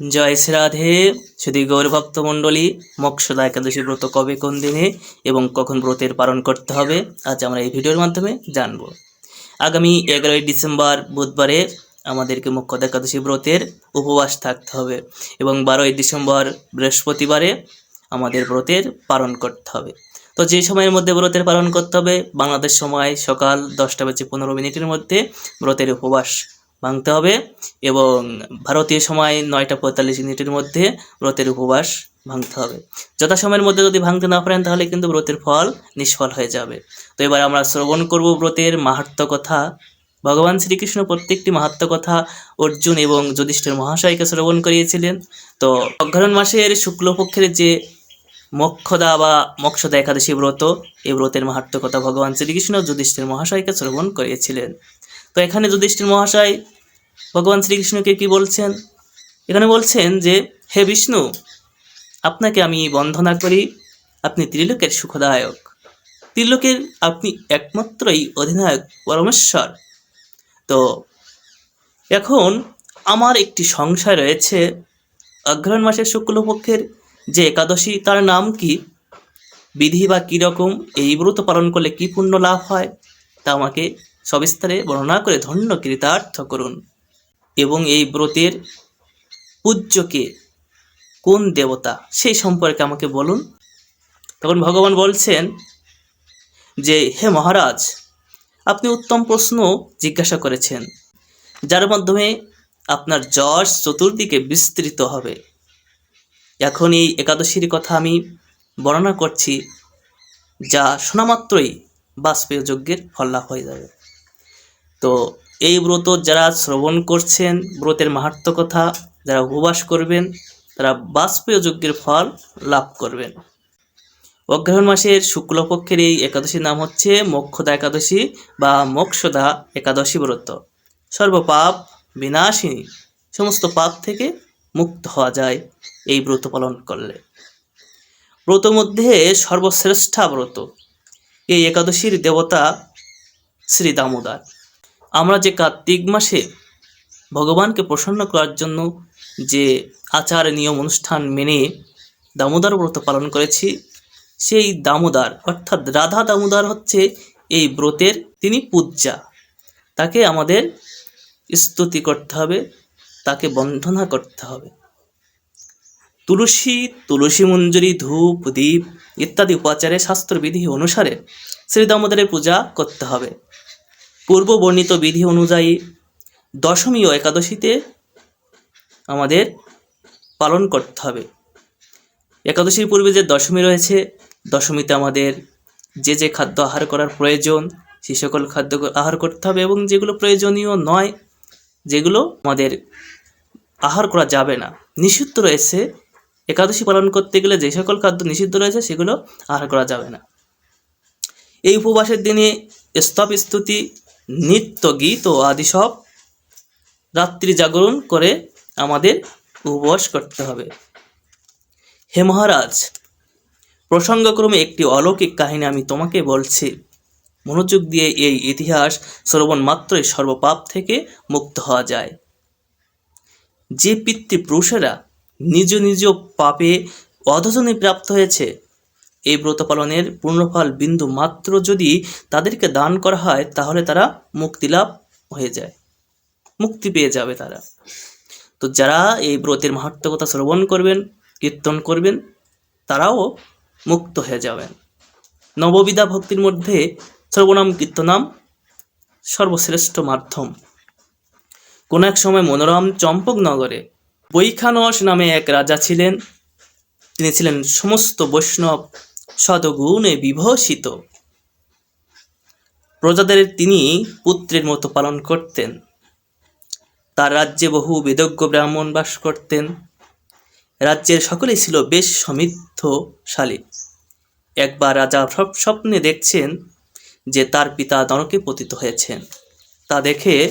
জয় শ্রী রাধে। শুধু গৌরভক্ত মণ্ডলী, মোক্ষদা একাদশী ব্রত কবে কোন দিনে এবং কখন ব্রতের পালন করতে হবে, আজ আমরা এই ভিডিওর মাধ্যমে জানব। আগামী এগারোই ডিসেম্বর বুধবারে আমাদেরকে মোক্ষদা একাদশী ব্রতের উপবাস থাকতে হবে এবং বারোই ডিসেম্বর বৃহস্পতিবারে আমাদের ব্রতের পালন করতে হবে। তো যে সময়ের মধ্যে ব্রতের পালন করতে হবে, বাংলাদেশ সময় সকাল দশটা বেজে পনেরো মিনিটের মধ্যে ব্রতের উপবাস ভাঙতে হবে এবং ভারতীয় সময় নয়টা পঁয়তাল্লিশ মিনিটের মধ্যে ব্রতের উপবাস ভাঙতে হবে। যথাসময়ের মধ্যে যদি ভাঙতে না পারেন, তাহলে কিন্তু ব্রতের ফল নিষ্ফল হয়ে যাবে। তো এবার আমরা শ্রবণ করব ব্রতের মাহাত্ম কথা। ভগবান শ্রীকৃষ্ণ প্রত্যেকটি মাহাত্ম কথা অর্জুন এবং যুধিষ্ঠির মহাশয়কে শ্রবণ করিয়েছিলেন। তো অগ্রহণ মাসের শুক্লপক্ষের যে মক্ষদা বা মোক্ষদা একাদশী ব্রত, এই ব্রতের মাহাত্ম কথা ভগবান শ্রীকৃষ্ণ যুধিষ্ঠির মহাশয়কে শ্রবণ করিয়েছিলেন। তো এখানে যুধিষ্ঠির মহাশয় ভগবান শ্রীকৃষ্ণকে কি বলছেন? এখানে বলছেন যে, হে বিষ্ণু, আপনাকে আমি বন্দনা করি। আপনি ত্রিলোকের সুখদায়ক। ত্রিলোকের আপনি একমাত্রই অধিনায়ক পরমেশ্বর। তো এখন আমার একটি সংশয় রয়েছে। অগ্রহণ মাসের শুক্লপক্ষের যে একাদশী, তার নাম কি? বিধি বা কীরকম এই ব্রত পালন করলে কি পুণ্য লাভ হয়? তা আমাকে সবিস্তারে বর্ণনা করে ধন্য কৃতার্থ করুন। এবং এই ব্রতের পূজ্যকে কোন দেবতা সেই সম্পর্কে আমাকে বলুন। তখন ভগবান বলছেন যে, হে মহারাজ, আপনি উত্তম প্রশ্ন জিজ্ঞাসা করেছেন, যার মাধ্যমে আপনার যশ চতুর্দিকে বিস্তৃত হবে। এখন এই একাদশীর কথা আমি বর্ণনা করছি, যা শোনামাত্রই বাষ্পীয় যজ্ঞের ফল লাভ হয়ে যাবে। তো এই ব্রত যারা শ্রবণ করছেন, ব্রতের মাহাত্ম কথা যারা উপবাস করবেন, তারা বাষ্পীয় যজ্ঞের ফল লাভ করবেন। অগ্রহণ মাসের শুক্লপক্ষের এই একাদশীর নাম হচ্ছে মোক্ষদা একাদশী বা মোক্ষদা একাদশী ব্রত। সর্বপাপ বিনাশিনী, সমস্ত পাপ থেকে মুক্ত হওয়া যায় এই ব্রত পালন করলে। ব্রত মধ্যে সর্বশ্রেষ্ঠা ব্রত এই একাদশীর দেবতা শ্রী দামোদর। আমরা যে কার্তিক মাসে ভগবানকে প্রসন্ন করার জন্য যে আচার, নিয়ম, অনুষ্ঠান মেনে দামোদর ব্রত পালন করেছি, সেই দামোদর, অর্থাৎ রাধা দামোদর হচ্ছে এই ব্রতের তিনি পূজা। তাকে আমাদের স্তুতি করতে হবে, তাকে বন্ধনা করতে হবে। তুলসী তুলসী মঞ্জুরি, ধূপ দ্বীপ ইত্যাদি উপাচারে শাস্ত্রবিধি অনুসারে শ্রী দামোদরের পূজা করতে হবে। পূর্ব বর্ণিত বিধি অনুযায়ী দশমী ও একাদশীতে আমাদের পালন করতে হবে। একাদশীর পূর্বে যে দশমী রয়েছে, দশমীতে আমাদের যে যে খাদ্য আহার করার প্রয়োজন সেই সকল খাদ্য আহার করতে হবে এবং যেগুলো প্রয়োজনীয় নয়, যেগুলো আমাদের আহার করা যাবে না। নিষিদ্ধ রয়েছে একাদশী পালন করতে গেলে যে সকল খাদ্য নিষিদ্ধ রয়েছে, সেগুলো আহার করা যাবে না। এই উপবাসের দিনে স্তব, স্তুতি, নৃত্য, গীত ও আদি সব রাত্রি জাগরণ করে আমাদের উপবাস করতে হবে। হে মহারাজ, প্রসঙ্গক্রমে একটি অলৌকিক কাহিনী আমি তোমাকে বলছি। মনোযোগ দিয়ে এই ইতিহাস শ্রবণ মাত্রই সর্বপাপ থেকে মুক্ত হওয়া যায়। যে পিতৃপুরুষেরা নিজ নিজ পাপে অধজনে প্রাপ্ত হয়েছে। এই ব্রত পালনের পূর্ণফল বিন্দু মাত্র যদি তাদেরকে দান করা হয়, তাহলে তারা মুক্তি লাভ হয়ে যায়। মুক্তি পেয়ে যাবে তারা। তো যারা এই ব্রতের মাহাত্ম কথা শ্রবণ করবেন, কীর্তন করবেন, তারাও মুক্ত হয়ে যাবেন। নববিধা ভক্তির মধ্যে সর্বনাম, কীর্তনাম সর্বশ্রেষ্ঠ মাধ্যম। কোন এক সময় মনোরম চম্পকনগরে বৈখানস নামে এক রাজা ছিলেন। তিনি ছিলেন সমস্ত বৈষ্ণব সদগুণে বিভূষিত। প্রজাদের তিনি পুত্রের মতো পালন করতেন। তার রাজ্যে বহু বেদজ্ঞ ব্রাহ্মণ বাস করতেন। রাজ্যের সকলেই ছিল বেশ সমৃদ্ধশালী। একবার রাজা সব স্বপ্নে দেখছেন যে তার পিতা দনকে পতিত হয়েছেন। তা দেখে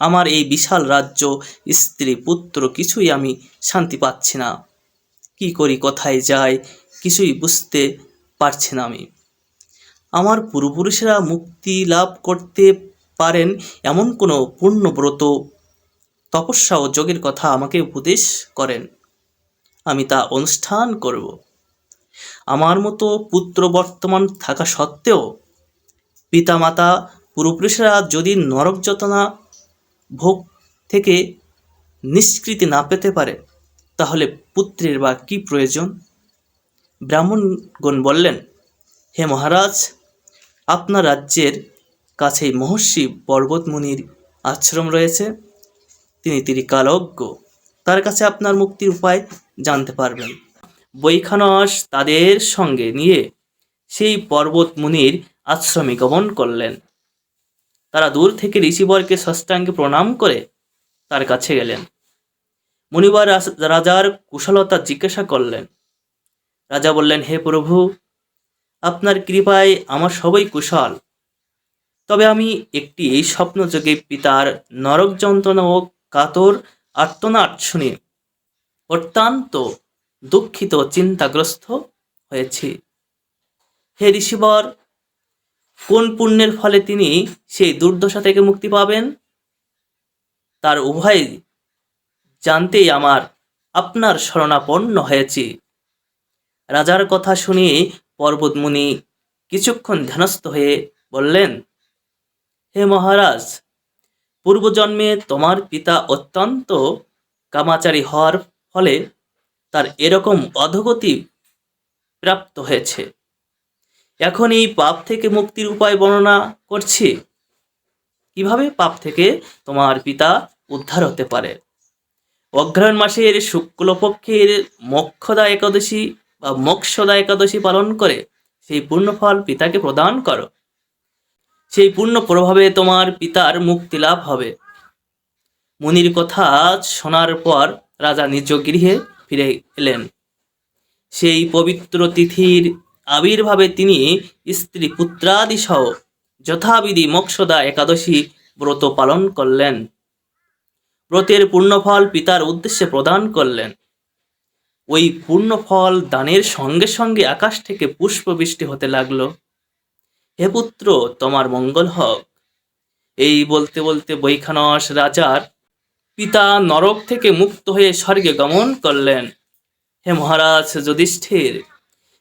আমার এই বিশাল রাজ্য, স্ত্রী, পুত্র কিছুই আমি শান্তি পাচ্ছি না। কি করি, কোথায় যাই, কিছুই বুঝতে পারছি না আমি। আমার পূর্বপুরুষেরা মুক্তি লাভ করতে পারেন এমন কোনো পূর্ণব্রত তপস্যা ও যোগের কথা আমাকে উপদেশ করেন। আমি তা অনুষ্ঠান করব। আমার মতো পুত্র বর্তমান থাকা সত্ত্বেও পিতামাতা, পূর্বপুরুষেরা যদি নরক যতনা ভোগ থেকে নিষ্কৃতি না পেতে পারে, তাহলে পুত্রের বা কি প্রয়োজন? ব্রাহ্মণগণ বললেন, হে মহারাজ, আপনার রাজ্যের কাছেই মহর্ষি পর্বতমুনির আশ্রম রয়েছে। তিনি ত্রিকালজ্ঞ। তার কাছে আপনার মুক্তির উপায় জানতে পারবেন। বৈখানস তাদের সঙ্গে নিয়ে সেই পর্বতমুনির আশ্রমে গমন করলেন। তারা দূর থেকে ঋষিবরকে ষষ্ঠাঙ্গে প্রণাম করে তার কাছে গেলেন। মুনিবার রাজার কুশলতা জিজ্ঞাসা করলেন। রাজা বললেন, হে প্রভু, আপনার কৃপায় আমার সবই কুশল। তবে আমি একটি এই স্বপ্নযোগে পিতার নরক যন্ত্রণা ও কাতর আর্তনাট শুনে। অত্যন্ত দুঃখিত চিন্তাগ্রস্ত হয়েছি। হে ঋষিবর কোন পুণ্যের ফলে তিনি সেই দুর্দশা থেকে মুক্তি পাবেন? তার উভয় জানতেই আমার আপনার শরণাপন্ন হয়েছি। রাজার কথা শুনে পর্বতমুনি কিছুক্ষণ ধ্যানস্থ হয়ে বললেন, হে মহারাজ, পূর্বজন্মে তোমার পিতা অত্যন্ত কামাচারী হওয়ার ফলে তার এরকম অধগতি প্রাপ্ত হয়েছে। এখন এই পাপ থেকে মুক্তির উপায় বর্ণনা করছি। কীভাবে পাপ থেকে তোমার পিতা উদ্ধার হতে পারে? অগ্রহায়ণ মাসের শুক্লপক্ষের মক্ষদা একাদশী বা মক্ষদা একাদশী পালন করে সেই পূর্ণফল পিতাকে প্রদান করো। সেই পূর্ণ প্রভাবে তোমার পিতার মুক্তি লাভ হবে। মুনির কথা শোনার পর রাজা নিজ গৃহে ফিরে এলেন। সেই পবিত্র তিথির আবির্ভাবে তিনি স্ত্রী পুত্রাদি সহ যথাবিধি মোক্ষদা একাদশী ব্রত পালন করলেন। ব্রতের পূর্ণফল পিতার উদ্দেশ্যে প্রদান করলেন। ওই পূর্ণফল দানের সঙ্গে সঙ্গে আকাশ থেকে পুষ্পবৃষ্টি হতে লাগল। হে পুত্র, তোমার মঙ্গল হোক। এই বলতে বলতে বৈখানস রাজার পিতা নরক থেকে মুক্ত হয়ে স্বর্গে গমন করলেন। হে মহারাজ যুধিষ্ঠির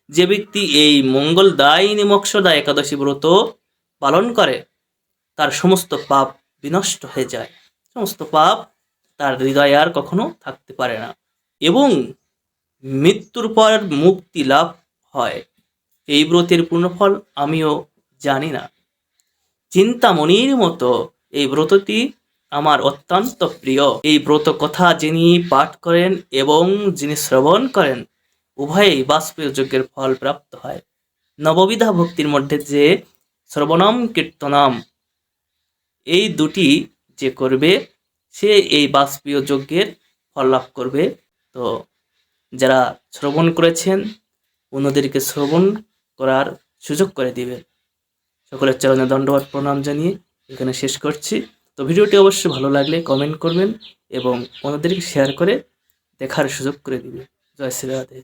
যে ব্যক্তি এই মঙ্গলদায়িনী মোক্ষদা একাদশী ব্রত পালন করে, তার সমস্ত পাপ বিনষ্ট হয়ে যায়। সমস্ত পাপ তার হৃদয়ে আর কখনো থাকতে পারে না এবং মৃত্যুর পর মুক্তি লাভ হয়। এই ব্রতের পূর্ণফল আমিও জানি না। চিন্তামণির মতো এই ব্রতটি আমার অত্যন্ত প্রিয়। এই ব্রত কথা যিনি পাঠ করেন এবং যিনি শ্রবণ করেন উভয়েই বাষ্পীয় যজ্ঞের ফল প্রাপ্ত হয়। নববিধা ভক্তির মধ্যে যে শ্রবণম কীর্তনম, এই দুটি যে করবে, সে এই বাষ্পীয় যজ্ঞের ফল লাভ করবে। তো যারা শ্রবণ করেছেন, অন্যদেরকে শ্রবণ করার সুযোগ করে দিবে সকলের চরণে দণ্ডবাদ প্রণাম জানিয়ে এখানে শেষ করছি। তো ভিডিওটি অবশ্যই ভালো লাগলে কমেন্ট করবেন এবং অন্যদেরকে শেয়ার করে দেখার সুযোগ করে দিবে জয় শ্রী রাধে